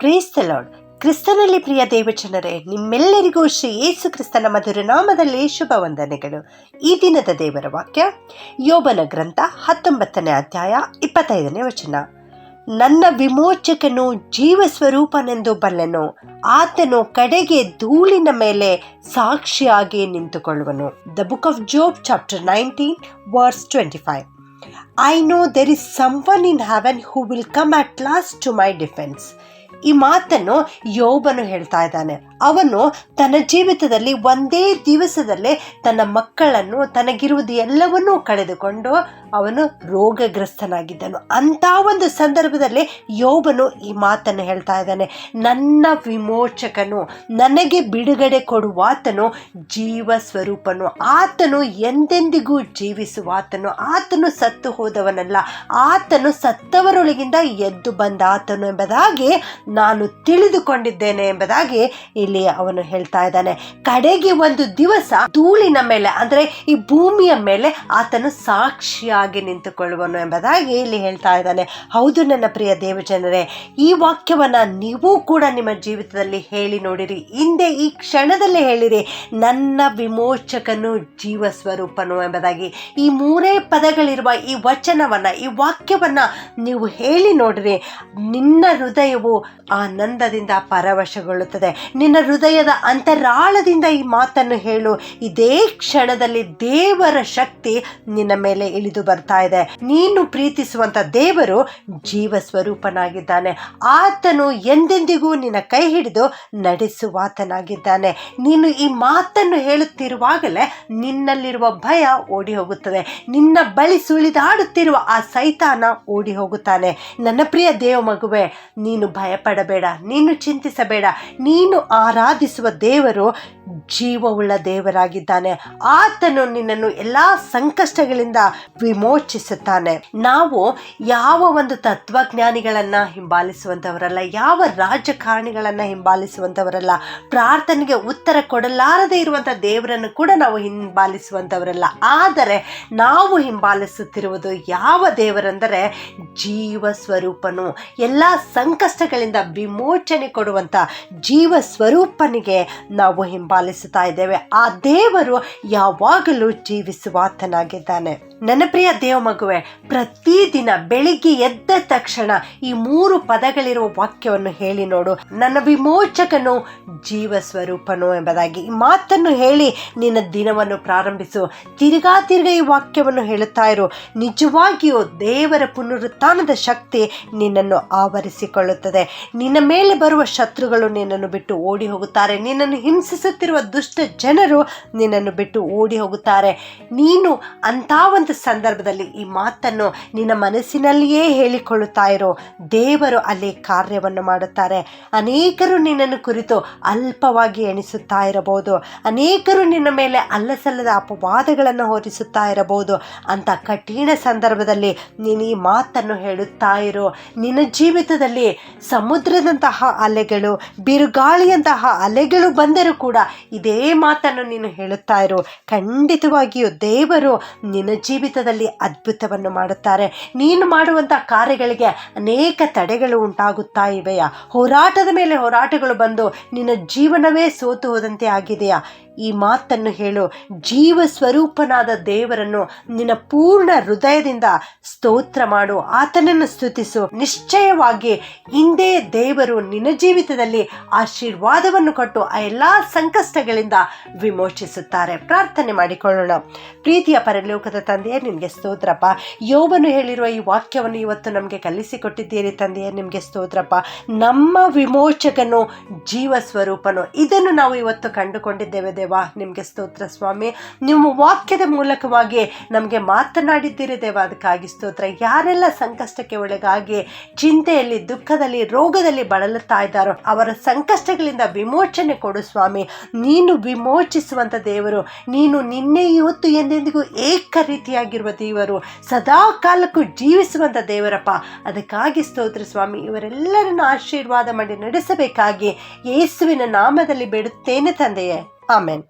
Praise the lord ಕ್ರಿಸ್ತನಲ್ಲಿ ಪ್ರಿಯ ದೇವಜನರೇ, ನಿಮ್ಮೆಲ್ಲರಿಗೂ ಶ್ರೀ ಯೇಸು ಕ್ರಿಸ್ತನ ಮಧುರ ನಾಮದಲ್ಲಿ ಶುಭ ವಂದನೆಗಳು. ಈ ದಿನದ ದೇವರ ವಾಕ್ಯ, ಯೋಬನ ಗ್ರಂಥ ಹತ್ತೊಂಬತ್ತನೇ ಅಧ್ಯಾಯ ಇಪ್ಪತ್ತೈದನೇ ವಚನ. ನನ್ನ ವಿಮೋಚಕನು ಜೀವ ಸ್ವರೂಪನೆಂದು ಬಲ್ಲನು, ಆತನು ಕಡೆಗೆ ಧೂಳಿನ ಮೇಲೆ ಸಾಕ್ಷಿಯಾಗಿ ನಿಂತುಕೊಳ್ಳುವನು. The book of Job chapter nineteen verse twenty five I know there is someone in heaven who will come at last to my defence ಈ ಮಾತನ್ನು ಯೋಬನು ಹೇಳ್ತಾ ಇದ್ದಾನೆ. ಅವನು ತನ್ನ ಜೀವಿತದಲ್ಲಿ ಒಂದೇ ದಿವಸದಲ್ಲೇ ತನ್ನ ಮಕ್ಕಳನ್ನು, ತನಗಿರುವುದು ಎಲ್ಲವನ್ನೂ ಕಳೆದುಕೊಂಡು ಅವನು ರೋಗಗ್ರಸ್ತನಾಗಿದ್ದನು. ಅಂಥ ಒಂದು ಸಂದರ್ಭದಲ್ಲಿ ಯೋಬನು ಈ ಮಾತನ್ನು ಹೇಳ್ತಾ ಇದ್ದಾನೆ. ನನ್ನ ವಿಮೋಚಕನು, ನನಗೆ ಬಿಡುಗಡೆ ಕೊಡುವಾತನು ಜೀವ ಸ್ವರೂಪನು. ಆತನು ಎಂದೆಂದಿಗೂ ಜೀವಿಸುವಾತನು ಆತನು ಸತ್ತು ಹೋದವನಲ್ಲ. ಆತನು ಸತ್ತವರೊಳಗಿಂದ ಎದ್ದು ಬಂದ ಆತನು ಎಂಬುದಾಗಿ ನಾನು ತಿಳಿದುಕೊಂಡಿದ್ದೇನೆ ಎಂಬುದಾಗಿ ಇಲ್ಲಿ ಅವನು ಹೇಳ್ತಾ ಇದ್ದಾನೆ. ಕಡೆಗೆ ಒಂದು ದಿವಸ ಧೂಳಿನ ಮೇಲೆ, ಅಂದರೆ ಈ ಭೂಮಿಯ ಮೇಲೆ ಆತನು ಸಾಕ್ಷಿಯಾಗಿ ನಿಂತುಕೊಳ್ಳುವನು ಎಂಬುದಾಗಿ ಇಲ್ಲಿ ಹೇಳ್ತಾ ಇದ್ದಾನೆ. ಹೌದು ನನ್ನ ಪ್ರಿಯ ದೇವಜನರೇ, ಈ ವಾಕ್ಯವನ್ನ ನೀವು ಕೂಡ ನಿಮ್ಮ ಜೀವಿತದಲ್ಲಿ ಹೇಳಿ ನೋಡಿರಿ. ಹಿಂದೆ ಈ ಕ್ಷಣದಲ್ಲಿ ಹೇಳಿರಿ, ನನ್ನ ವಿಮೋಚಕನು ಜೀವ ಸ್ವರೂಪನು ಎಂಬುದಾಗಿ. ಈ ಮೂರೇ ಪದಗಳಿರುವ ಈ ವಚನವನ್ನ, ಈ ವಾಕ್ಯವನ್ನ ನೀವು ಹೇಳಿ ನೋಡಿರಿ. ನಿನ್ನ ಹೃದಯವು ಆನಂದದಿಂದ ಪರವಶಗೊಳ್ಳುತ್ತದೆ. ನಿನ್ನ ಹೃದಯದ ಅಂತರಾಳದಿಂದ ಈ ಮಾತನ್ನು ಹೇಳು. ಇದೇ ಕ್ಷಣದಲ್ಲಿ ದೇವರ ಶಕ್ತಿ ನಿನ್ನ ಮೇಲೆ ಇಳಿದು ಬರ್ತಾ ಇದೆ. ನೀನು ಪ್ರೀತಿಸುವಂತ ದೇವರು ಜೀವ ಸ್ವರೂಪನಾಗಿದ್ದಾನೆ ಆತನು ಎಂದೆಂದಿಗೂ ನಿನ್ನ ಕೈ ಹಿಡಿದು ನಡೆಸುವಾತನಾಗಿದ್ದಾನೆ. ನೀನು ಈ ಮಾತನ್ನು ಹೇಳುತ್ತಿರುವಾಗಲೇ ನಿನ್ನಲ್ಲಿರುವ ಭಯ ಓಡಿ ಹೋಗುತ್ತದೆ ನಿನ್ನ ಬಳಿ ಸುಳಿದಾಡುತ್ತಿರುವ ಆ ಸೈತಾನ ಓಡಿ ಹೋಗುತ್ತಾನೆ ನನ್ನ ಪ್ರಿಯ ದೇವ ಮಗುವೆ, ನೀನು ಭಯಪಡಬೇಡ ನೀನು ಚಿಂತಿಸಬೇಡ ನೀನು ಆರಾಧಿಸುವ ದೇವರು ಜೀವವುಳ್ಳ ದೇವರಾಗಿದ್ದಾನೆ. ಆತನು ನಿನ್ನನ್ನು ಎಲ್ಲ ಸಂಕಷ್ಟಗಳಿಂದ ವಿಮೋಚಿಸುತ್ತಾನೆ. ನಾವು ಯಾವ ಒಂದು ತತ್ವಜ್ಞಾನಿಗಳನ್ನ ಹಿಂಬಾಲಿಸುವಂಥವರಲ್ಲ, ಯಾವ ರಾಜಕಾರಣಿಗಳನ್ನ ಹಿಂಬಾಲಿಸುವಂಥವರಲ್ಲ, ಪ್ರಾರ್ಥನೆಗೆ ಉತ್ತರ ಕೊಡಲಾರದೆ ಇರುವಂಥ ದೇವರನ್ನು ಕೂಡ ನಾವು ಹಿಂಬಾಲಿಸುವಂಥವರಲ್ಲ. ಆದರೆ ನಾವು ಹಿಂಬಾಲಿಸುತ್ತಿರುವುದು ಯಾವ ದೇವರೆಂದರೆ ಜೀವ ಸ್ವರೂಪನು ಎಲ್ಲ ಸಂಕಷ್ಟಗಳಿಂದ ವಿಮೋಚನೆ ಕೊಡುವಂಥ ಜೀವ ಸ್ವರೂಪನಿಗೆ ನಾವು ಹಿಂಬಾಲಿಸುತ್ತಾ ಇದ್ದೇವೆ. ಆ ದೇವರು ಯಾವಾಗಲೂ ಜೀವಿಸುವಾತನಾಗಿದ್ದಾನೆ ನನ್ನ ಪ್ರಿಯ ದೇವ ಮಗುವೆ ಪ್ರತಿದಿನ ಬೆಳಿಗ್ಗೆ ಎದ್ದ ತಕ್ಷಣ ಈ ಮೂರು ಪದಗಳಿರುವ ವಾಕ್ಯವನ್ನು ಹೇಳಿ ನೋಡು. ನನ್ನ ವಿಮೋಚಕನು ಜೀವ ಸ್ವರೂಪನು ಎಂಬುದಾಗಿ. ಈ ಮಾತನ್ನು ಹೇಳಿ ನಿನ್ನ ದಿನವನ್ನು ಪ್ರಾರಂಭಿಸು. ತಿರ್ಗಾ ತಿರ್ಗಾ ಈ ವಾಕ್ಯವನ್ನು ಹೇಳುತ್ತಾ ಇರು. ನಿಜವಾಗಿಯೂ ದೇವರ ಪುನರುತ್ಥಾನದ ಶಕ್ತಿ ನಿನ್ನನ್ನು ಆವರಿಸಿಕೊಳ್ಳುತ್ತದೆ. ನಿನ್ನ ಮೇಲೆ ಬರುವ ಶತ್ರುಗಳು ನಿನ್ನನ್ನು ಬಿಟ್ಟು ಓಡಿ ಹೋಗುತ್ತಾರೆ ನಿನ್ನನ್ನು ಹಿಂಸಿಸುತ್ತಿರುವ ದುಷ್ಟ ಜನರು ನಿನ್ನನ್ನು ಬಿಟ್ಟು ಓಡಿ ಹೋಗುತ್ತಾರೆ ನೀನು ಅಂತ ಒಂದು ಸಂದರ್ಭದಲ್ಲಿ ಈ ಮಾತನ್ನು ನಿನ್ನ ಮನಸ್ಸಿನಲ್ಲಿಯೇ ಹೇಳಿಕೊಳ್ಳುತ್ತಾ ಇರೋ ದೇವರು ಅಲ್ಲಿ ಕಾರ್ಯವನ್ನು ಮಾಡುತ್ತಾರೆ. ಅನೇಕರು ನಿನ್ನನ್ನು ಕುರಿತು ಅಲ್ಪವಾಗಿ ಎಣಿಸುತ್ತಾ ಇರಬಹುದು. ಅನೇಕರು ನಿನ್ನ ಮೇಲೆ ಅಲ್ಲಸಲ್ಲದ ಅಪವಾದಗಳನ್ನು ಹೊರಿಸುತ್ತಾ ಇರಬಹುದು. ಅಂತ ಕಠಿಣ ಸಂದರ್ಭದಲ್ಲಿ ನೀನು ಈ ಮಾತನ್ನು ಹೇಳುತ್ತಾ ಇರೋ. ನಿನ್ನ ಜೀವಿತದಲ್ಲಿ ಸಮುದ್ರದಂತಹ ಅಲೆಗಳು, ಬಿರುಗಾಳಿಯಂತಹ ಅಲೆಗಳು ಬಂದರೂ ಕೂಡ ಇದೇ ಮಾತನ್ನು ನೀನು ಹೇಳುತ್ತಾ ಇರು. ಖಂಡಿತವಾಗಿಯೂ ದೇವರು ನಿನ್ನ ಜೀವಿತದಲ್ಲಿ ಅದ್ಭುತವನ್ನು ಮಾಡುತ್ತಾರೆ. ನೀನು ಮಾಡುವಂಥ ಕಾರ್ಯಗಳಿಗೆ ಅನೇಕ ತಡೆಗಳು ಉಂಟಾಗುತ್ತಾ ಇವೆಯಾ? ಹೋರಾಟದ ಮೇಲೆ ಹೋರಾಟಗಳು ಬಂದು ನಿನ್ನ ಜೀವನವೇ ಸೋತು ಹೋದಂತೆ ಆಗಿದೆಯಾ? ಈ ಮಾತನ್ನು ಹೇಳು. ಜೀವ ಸ್ವರೂಪನಾದ ದೇವರನ್ನು ನಿನ್ನ ಪೂರ್ಣ ಹೃದಯದಿಂದ ಸ್ತೋತ್ರ ಮಾಡು. ಆತನನ್ನು ಸ್ತುತಿಸು. ನಿಶ್ಚಯವಾಗಿ ಹಿಂದೆ ದೇವರು ನಿನ್ನ ಜೀವಿತದಲ್ಲಿ ಆಶೀರ್ವಾದವನ್ನು ಕೊಟ್ಟು ಆ ಎಲ್ಲ ಸಂಕಷ್ಟಗಳಿಂದ ವಿಮೋಚಿಸುತ್ತಾರೆ. ಪ್ರಾರ್ಥನೆ ಮಾಡಿಕೊಳ್ಳೋಣ. ಪ್ರೀತಿಯ ಪರಲೋಕದ ತಂದೆಯೇ ನಿಮಗೆ ಸ್ತೋತ್ರಪ್ಪ. ಯೋಬನು ಹೇಳಿರುವ ಈ ವಾಕ್ಯವನ್ನು ಇವತ್ತು ನಮಗೆ ಕಲಿಸಿಕೊಟ್ಟಿದ್ದೀರಿ ತಂದೆಯೇ, ನಿಮಗೆ ಸ್ತೋತ್ರಪ್ಪ. ನಮ್ಮ ವಿಮೋಚಕನು ಜೀವ ಸ್ವರೂಪನು ಇದನ್ನು ನಾವು ಇವತ್ತು ಕಂಡುಕೊಂಡಿದ್ದೇವೆ ದೇವ. ನಿಮಗೆ ಸ್ತೋತ್ರ ಸ್ವಾಮಿ. ನಿಮ್ಮ ವಾಕ್ಯದ ಮೂಲಕವಾಗಿ ನಮಗೆ ಮಾತನಾಡಿದ್ದೀರಿ ದೇವ, ಅದಕ್ಕಾಗಿ ಸ್ತೋತ್ರ. ಯಾರೆಲ್ಲ ಸಂಕಷ್ಟಕ್ಕೆ ಒಳಗಾಗಿ ಚಿಂತೆಯಲ್ಲಿ, ದುಃಖದಲ್ಲಿ, ರೋಗದಲ್ಲಿ ಬಳಲುತ್ತಾ ಇದ್ದಾರೋ, ಅವರ ಸಂಕಷ್ಟಗಳಿಂದ ವಿಮೋಚನೆ ಕೊಡು ಸ್ವಾಮಿ. ನೀನು ವಿಮೋಚಿಸುವಂಥ ದೇವರು, ನೀನು ನಿನ್ನೆ, ಇವತ್ತು, ಎಂದೆಂದಿಗೂ ಏಕ ರೀತಿಯಾಗಿರುವ ದೇವರು, ಸದಾ ಕಾಲಕ್ಕೂ ಜೀವಿಸುವಂಥ ದೇವರಪ್ಪ. ಅದಕ್ಕಾಗಿ ಸ್ತೋತ್ರ ಸ್ವಾಮಿ. ಇವರೆಲ್ಲರನ್ನು ಆಶೀರ್ವಾದ ಮಾಡಿ ನಡೆಸಬೇಕಾಗಿ ಯೇಸುವಿನ ನಾಮದಲ್ಲಿ ಬೇಡುತ್ತೇನೆ ತಂದೆಯೇ. Amén.